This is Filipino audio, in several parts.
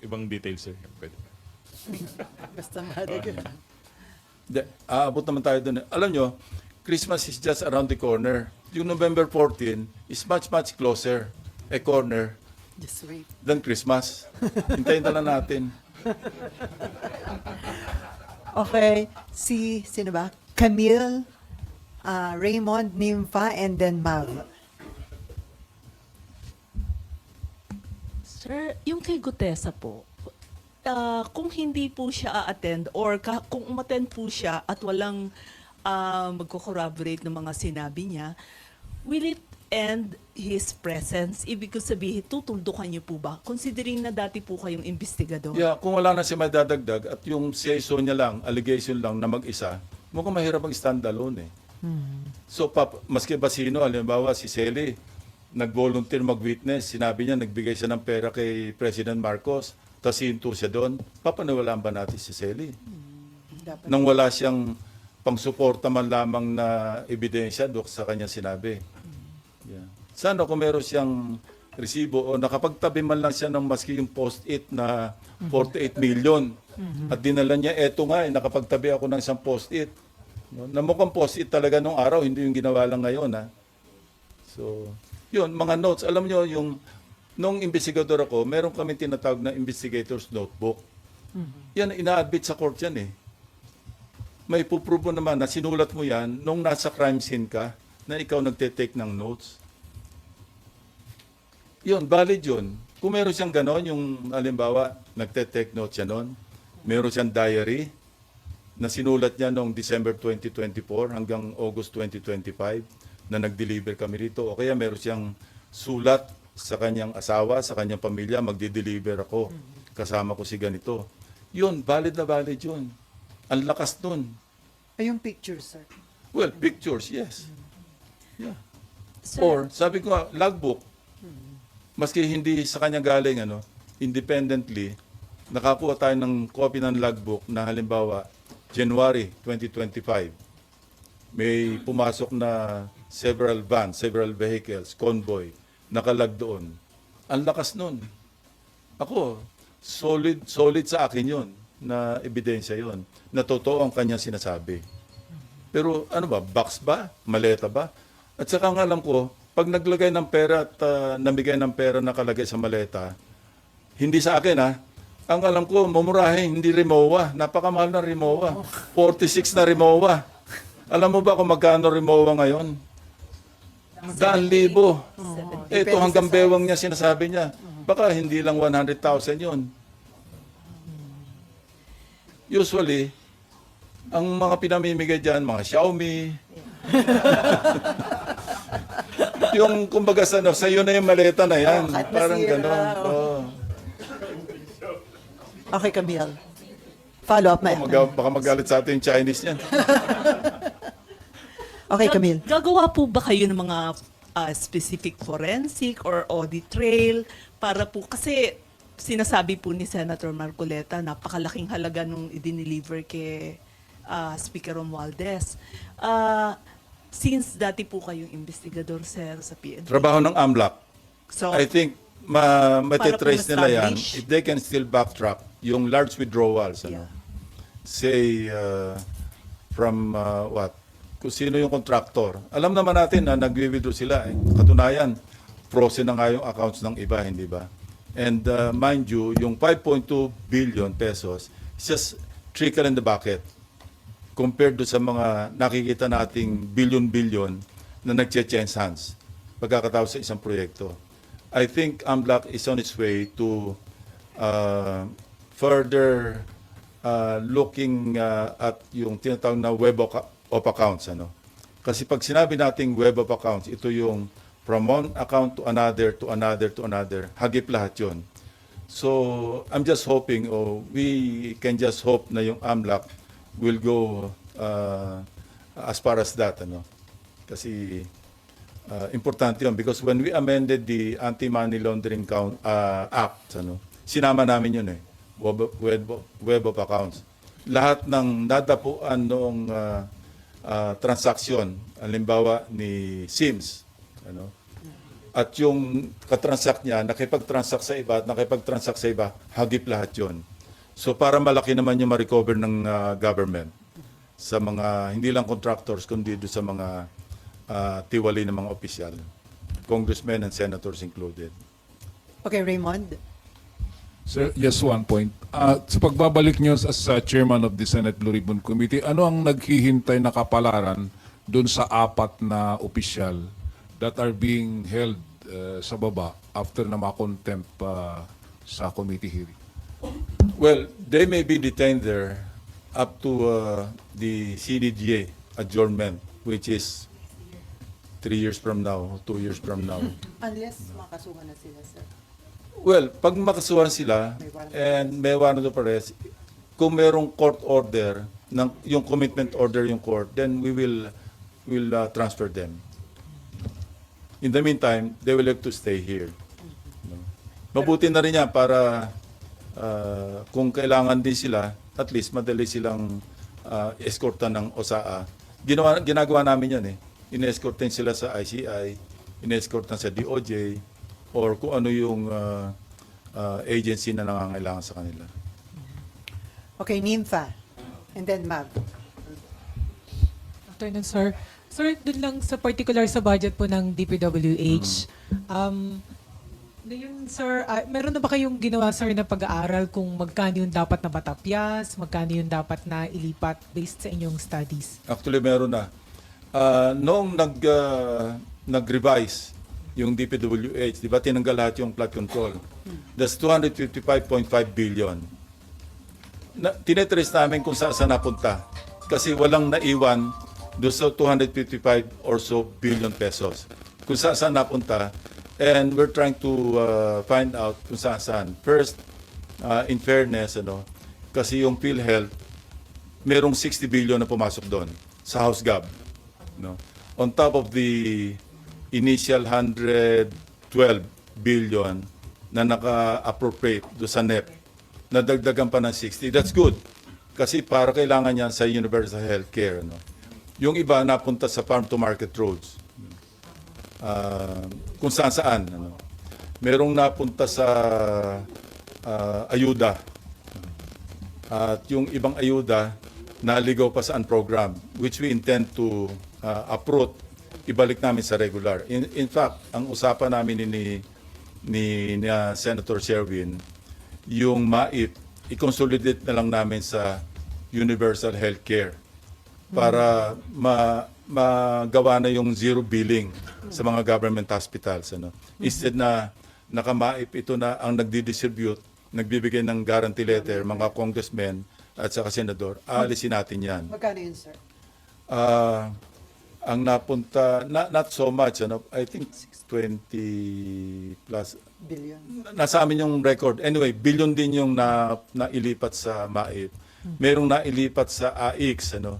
ibang details, sir. Pwede. Basta mahalaga. De, aabot naman tayo doon. Alam nyo, Christmas is just around the corner. Yung November 14 is much, much closer a corner Just wait. than Christmas. Hintayin na lang natin. Okay, si, sino ba? Camille, ah, Raymond, Nympha, and then Mav. Sir, yung kay Gutesa po, ah, kung hindi po siya a-attend or ka- kung umattend po siya at walang uh, magko-corroborate ng mga sinabi niya, will it end his presence? Ibig ko sabihin, tutuldukan niyo po ba? Considering na dati po kayong investigador. Yeah, kung wala na siya madadagdag at yung CISO niya lang, allegation lang na mag-isa, mukhang mahirap mag standalone eh. So, pap, maski ba sino, halimbawa si Sally, nag-volunteer mag-witness, sinabi niya, nagbigay siya ng pera kay President Marcos, tapos hinto siya doon, papaniwalaan ba natin si Sally? Dapat. Nang wala siyang pangsuporta man lamang na ebidensya doon sa kanya sinabi. Yeah. Sana kung meron siyang resibo o nakapagtabi man lang siya ng maski yung post-it na 48 million at dinala niya, eto nga, eh, nakapagtabi ako ng isang post-it. No? Na mukhang post-it talaga nung araw, hindi yung ginawa lang ngayon. Ha? So, yun, mga notes. Alam nyo, yung, nung investigador ako, meron kami tinatawag na investigator's notebook. Yan, ina-admit sa court yan eh may puprobo naman na sinulat mo yan nung nasa crime scene ka na ikaw nagte-take ng notes. Yun, valid yun. Kung meron siyang ganon, yung halimbawa, nagte-take notes siya noon, meron siyang diary na sinulat niya noong December 2024 hanggang August 2025 na nag-deliver kami rito. O kaya meron siyang sulat sa kanyang asawa, sa kanyang pamilya, magdi-deliver ako. Kasama ko si ganito. Yun, valid na valid yun. Ang lakas nun. Ay, yung picture, sir. Well, pictures, yes. Yeah. Sir, Or, sabi ko nga, logbook. Maski hindi sa kanya galing, ano, independently, nakakuha tayo ng copy ng logbook na halimbawa, January 2025. May pumasok na several vans, several vehicles, convoy, nakalag doon. Ang lakas nun. Ako, solid, solid sa akin yon na ebidensya yon na totoo ang kanyang sinasabi. Pero ano ba, box ba? Maleta ba? At saka ang alam ko, pag naglagay ng pera at ah, namigay ng pera na kalagay sa maleta, hindi sa akin ha, ang alam ko, mumurahin, hindi Rimowa. Napakamahal na Rimowa. 46 na Rimowa. Alam mo ba kung magkano Rimowa ngayon? Daan libo. Eh, Ito hanggang bewang niya sinasabi niya. Baka hindi lang 100,000 yon. Usually, ang mga pinamimigay dyan, mga Xiaomi. yung kumbaga sa, no, sa iyo na yung maleta na yan. Oh, Parang gano'n. oh. Oh. Okay, Camille. Follow up, Oh, ma'am. mag- baka magalit sa atin yung Chinese niyan. Okay, gag- Camille. Gagawa po ba kayo ng mga ah, specific forensic or audit trail para po, kasi sinasabi po ni Senator Marcoleta, napakalaking halaga nung idiniliver kay ah, Speaker Romualdez. Ah, since dati po kayong investigador, sir, sa PNP. Trabaho ng AMLAC. So, I think ma matitrace nila yan if they can still backtrack yung large withdrawals. Ano? Yeah. Say, uh, from uh, what? Kung sino yung contractor. Alam naman natin na nag-withdraw sila. Eh. Katunayan, frozen na nga yung accounts ng iba, hindi ba? And uh, mind you, yung 5.2 billion pesos is just trickle in the bucket compared do sa mga nakikita nating billion-billion na nagche-change hands pagkakatapos sa isang proyekto. I think AMLAC is on its way to uh, further uh, looking uh, at yung tinatawag na web of, of accounts. Ano? Kasi pag sinabi nating web of accounts, ito yung from one account to another, to another, to another. Hagip lahat yun. So, I'm just hoping, or we can just hope na yung AMLAC will go uh, as far as that. Ano? Kasi uh, importante yun because when we amended the Anti-Money Laundering Count, uh, Act, ano, sinama namin yun eh, web, web, web of accounts. Lahat ng nadapuan noong uh, uh, transaksyon, halimbawa ni Sims, ano, at yung katransact niya, nakipag-transact sa iba at nakipag-transact sa iba, hagip lahat yon. So para malaki naman yung ma-recover ng ah, government sa mga, hindi lang contractors, kundi doon sa mga ah, tiwali ng mga opisyal. Congressmen and senators included. Okay, Raymond. Sir, just one point. Ah, sa pagbabalik niyo as uh, chairman of the Senate Blue Ribbon Committee, ano ang naghihintay na kapalaran doon sa apat na opisyal that are being held uh, sa baba after na makontempt uh, sa committee hearing? Well, they may be detained there up to uh, the CDGA adjournment, which is three years from now, two years from now. Unless makasuhan na sila, sir. Well, pag makasuhan sila and may warrant of arrest, kung merong court order, ng, yung commitment order yung court, then we will will uh, transfer them. In the meantime, they will have to stay here. No? Mabuti na rin yan para uh, kung kailangan din sila, at least madali silang uh, escortan ng OSAA. Ginawa, ginagawa namin yan eh. Inescortan sila sa ICI, inescortan sa DOJ, or kung ano yung uh, uh, agency na nangangailangan sa kanila. Okay, Nympha. And then Mav. Afternoon, sir. Sir, dun lang sa particular sa budget po ng DPWH, um, ngayon, sir, ah, meron na ba kayong ginawa, sir, na pag-aaral kung magkano yung dapat na matapyas, magkano yung dapat na ilipat based sa inyong studies? Actually, meron na. Uh, noong nag, uh, nag-revise yung DPWH, di ba tinanggal lahat yung flood control? That's 255.5 billion. Na, tinetrace namin kung saan napunta. Kasi walang naiwan doon sa 255 or so billion pesos. Kung saan saan napunta. And we're trying to uh, find out kung saan saan. First, uh, in fairness, ano, kasi yung PhilHealth, merong 60 billion na pumasok doon sa House Gov. No? On top of the initial 112 billion na naka-appropriate do sa NEP, nadagdagan pa ng 60. That's good. Kasi para kailangan yan sa universal health care. No? Yung iba napunta sa farm to market roads. Ah, kung saan saan. Ano? Merong napunta sa ah, ayuda. At yung ibang ayuda, naligaw pa sa program which we intend to uh, uproot, ibalik namin sa regular. In, in fact, ang usapan namin ni, ni, ni, ni, uh, Senator Sherwin, yung MAIP, i-consolidate na lang namin sa universal health care para ma, magawa na yung zero billing sa mga government hospitals. Ano? Instead na nakamaip ito na ang nagdi-distribute, nagbibigay ng guarantee letter, mga congressmen at saka senador, aalisin natin yan. Magkano yun, sir? Ah, ang napunta, na- not so much, ano, I think 20 plus. Billion. Nasa amin yung record. Anyway, billion din yung na, nailipat sa MAIP. Merong nailipat sa AX. Ano.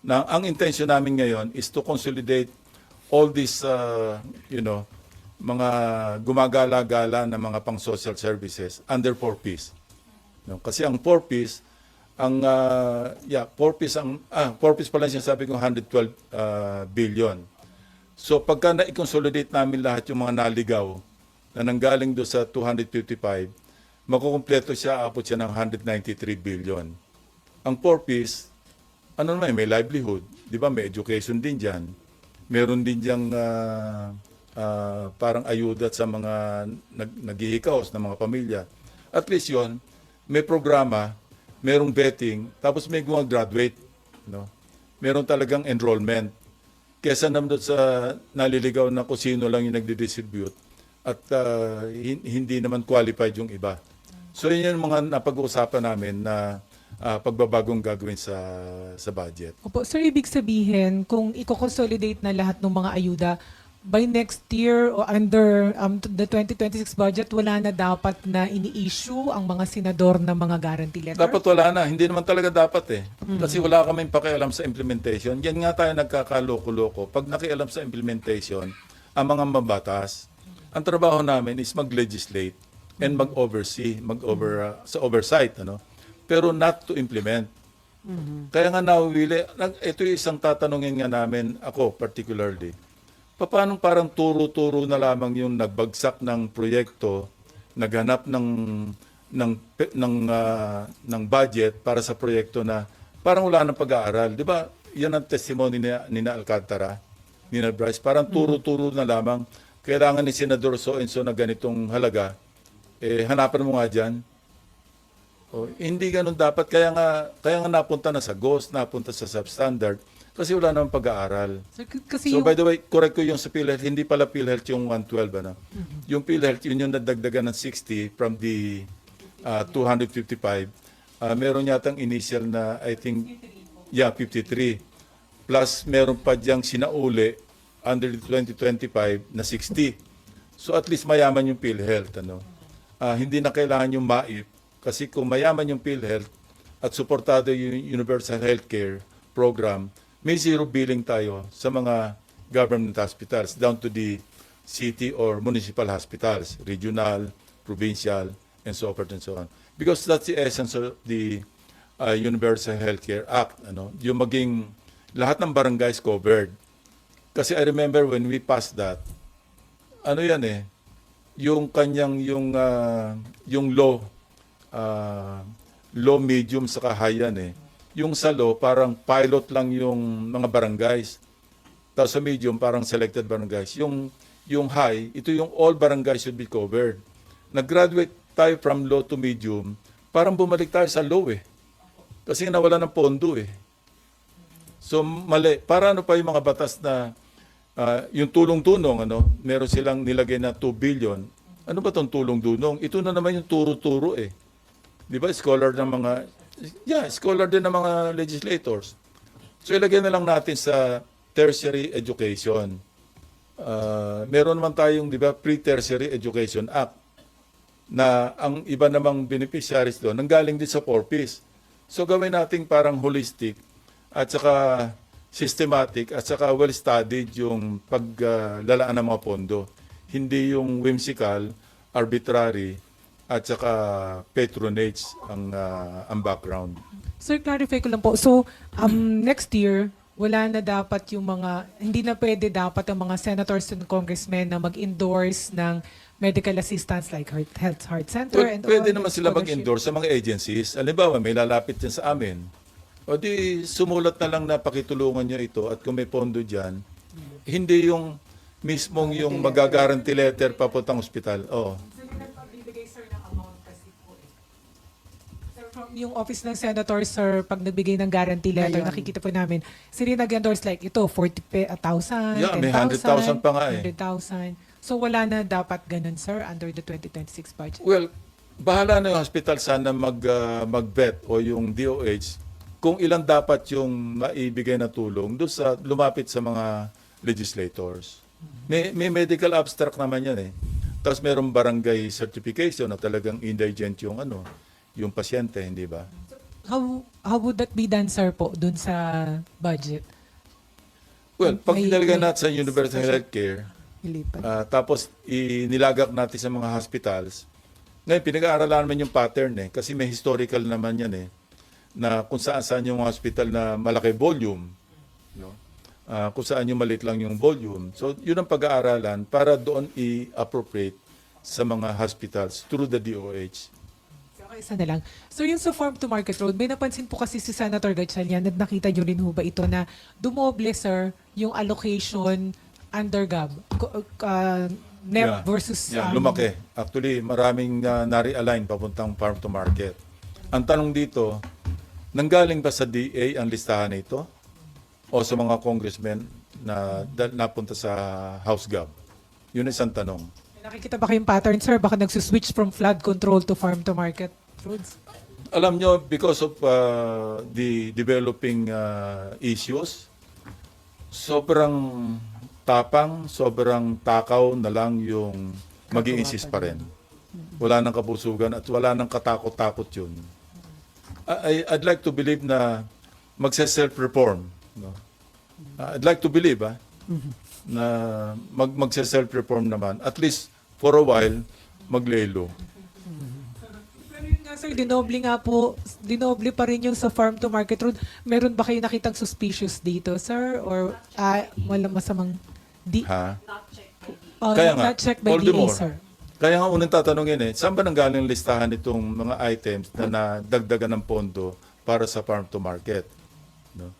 Na, ang intention namin ngayon is to consolidate all these, uh, you know, mga gumagala-gala na mga pang social services under 4Ps. No? Kasi ang 4Ps, ang uh, yeah, 4Ps ang ah 4Ps pala sinasabi ko 112 uh, billion. So pagka na-consolidate namin lahat yung mga naligaw na nanggaling do sa 255, makukumpleto siya, abot siya ng 193 billion. Ang 4Ps, ano naman, may livelihood. Di ba? May education din dyan. Meron din diyang ah, ah, parang ayuda sa mga nag, naghihikaos ng mga pamilya. At least yon may programa, merong betting, tapos may graduate, no? Meron talagang enrollment. Kesa naman sa naliligaw na kung sino lang yung nagdi-distribute at hin- hindi naman qualified yung iba. So yun yung mga napag-uusapan namin na ah, pagbabagong gagawin sa sa budget. Opo, sir, ibig sabihin, kung i-consolidate na lahat ng mga ayuda, by next year o under um, the 2026 budget, wala na dapat na ini-issue ang mga senador ng mga guarantee letter? Dapat wala na. Hindi naman talaga dapat eh. Kasi wala kaming pakialam sa implementation. Yan nga tayo nagkakaloko-loko. Pag nakialam sa implementation, ang mga mabatas, ang trabaho namin is mag-legislate and mag-oversee, mag-over, uh, sa oversight. Ano? Pero not to implement. Kaya nga nawili, ito yung isang tatanungin nga namin, ako particularly, paano parang turo-turo na lamang yung nagbagsak ng proyekto, naghanap ng ng ng ah, ng budget para sa proyekto na parang wala nang pag-aaral. 'Di ba? Yan ang testimony ni Nina Alcantara, Nina Bryce. Parang turo-turo na lamang. Kailangan ni Senador so and so na ganitong halaga. Eh hanapan mo nga diyan. Oh, hindi ganun dapat. Kaya nga, kaya nga napunta na sa GHOST, napunta sa substandard, kasi wala namang pag-aaral. Sir, k- kasi So yung, by the way, correct ko yung sa PhilHealth, hindi pala PhilHealth yung 112, ano? Yung PhilHealth, yun yung nadagdagan ng 60 from the uh, 255. Uh, meron yatang initial na, I think, yeah, 53. Plus, meron pa diyang sinauli under the 2025 na 60. So at least mayaman yung PhilHealth, ano? Ah, hindi na kailangan yung MAIP kasi kung mayaman yung PhilHealth at suportado yung Universal Healthcare program, may zero billing tayo sa mga government hospitals down to the city or municipal hospitals, regional, provincial, and so forth and so on. Because that's the essence of the uh, Universal Healthcare Act, ano, yung maging lahat ng barangays covered. Kasi I remember when we passed that, ano yan eh, yung kanyang yung ah, yung low ah, low medium sa high yan eh. Yung sa low parang pilot lang yung mga barangays. Tapos sa medium parang selected barangays. Yung yung high, ito yung all barangays should be covered. Nag-graduate tayo from low to medium, parang bumalik tayo sa low eh. Kasi nawala ng pondo eh. So mali. Para ano pa yung mga batas na ah, yung tulong-tunong, ano, meron silang nilagay na 2 billion. Ano ba tong tulong-tunong? Ito na naman yung turo-turo eh. Di ba? Scholar ng mga, yeah, scholar din ng mga legislators. So ilagay na lang natin sa tertiary education. Ah, meron naman tayong, di ba, Pre-Tertiary Education Act na ang iba namang beneficiaries doon nanggaling din sa 4Ps. So gawin nating parang holistic at saka systematic at saka well-studied yung paglalaan ng mga pondo. Hindi yung whimsical, arbitrary, at saka patronage ang, ah, ang background. sir, clarify ko lang po. So, um, next year, wala na dapat yung mga, hindi na pwede dapat ang mga senators and congressmen na mag-endorse ng medical assistance like Heart, Health Heart Center Pwede, and pwede naman sila mag-endorse sa mga agencies. Halimbawa, may lalapit din sa amin. O di, sumulat na lang na pakitulungan niya ito at kung may pondo dyan, hindi yung mismong yung magagaranti letter papuntang ospital. Oo. From yung office ng senator, sir, pag nagbigay ng guarantee letter, Ayun. nakikita po namin, sila nag-endorse like ito, 40,000, Yeah, may 100,000 pa nga eh. 100,000. So wala na dapat ganun, sir, under the 2026 budget. Well, bahala na yung hospital sana mag, ah, mag-vet o yung DOH kung ilan dapat yung maibigay na tulong doon sa lumapit sa mga legislators. May, may medical abstract naman yan eh. Tapos merong barangay certification na talagang indigent yung ano, yung pasyente, hindi ba? How how would that be done, sir, po, dun sa budget? Well, pag May- natin sa universal healthcare, Ilipat. Ah, tapos inilagak natin sa mga hospitals. Ngayon, pinag-aaralan naman yung pattern eh. Kasi may historical naman yan eh. Na kung saan saan yung hospital na malaki volume. No? Ah, kung saan yung maliit lang yung volume. So, yun ang pag-aaralan para doon i-appropriate sa mga hospitals through the DOH. Okay, isa na lang. So yung sa farm to market road, may napansin po kasi si Senator Gatchalian at nakita niyo rin ho ba ito na dumoble, sir, yung allocation under GAB. Uh, NEP Yeah. versus... Yeah, um, lumaki. Actually, maraming uh, nare-align papuntang farm to market. Ang tanong dito, nanggaling ba sa DA ang listahan na ito? O sa mga congressmen na napunta sa House Gov? Yun ang isang tanong. Nakikita ba kayong pattern, sir? Baka nagsuswitch from flood control to farm to market roads? Alam nyo, because of uh, the developing uh, issues, sobrang tapang, sobrang takaw na lang yung mag insist pa rin. Wala nang kabusugan at wala nang katakot-takot yun. I, I'd like to believe na magse-self-reform. No? Uh, I'd like to believe ah, na mag, magse-self-reform naman. At least for a while, maglelo. Sir, dinoble nga po, dinoble pa rin yung sa farm to market road. Meron ba kayo nakitang suspicious dito, sir? Or ah, wala masamang Di, Ha? oh, Kaya nga, not checked by all the DA, more. sir. Kaya nga unang tatanungin eh, saan ba nanggaling listahan itong mga items na nadagdagan ng pondo para sa farm to market? No?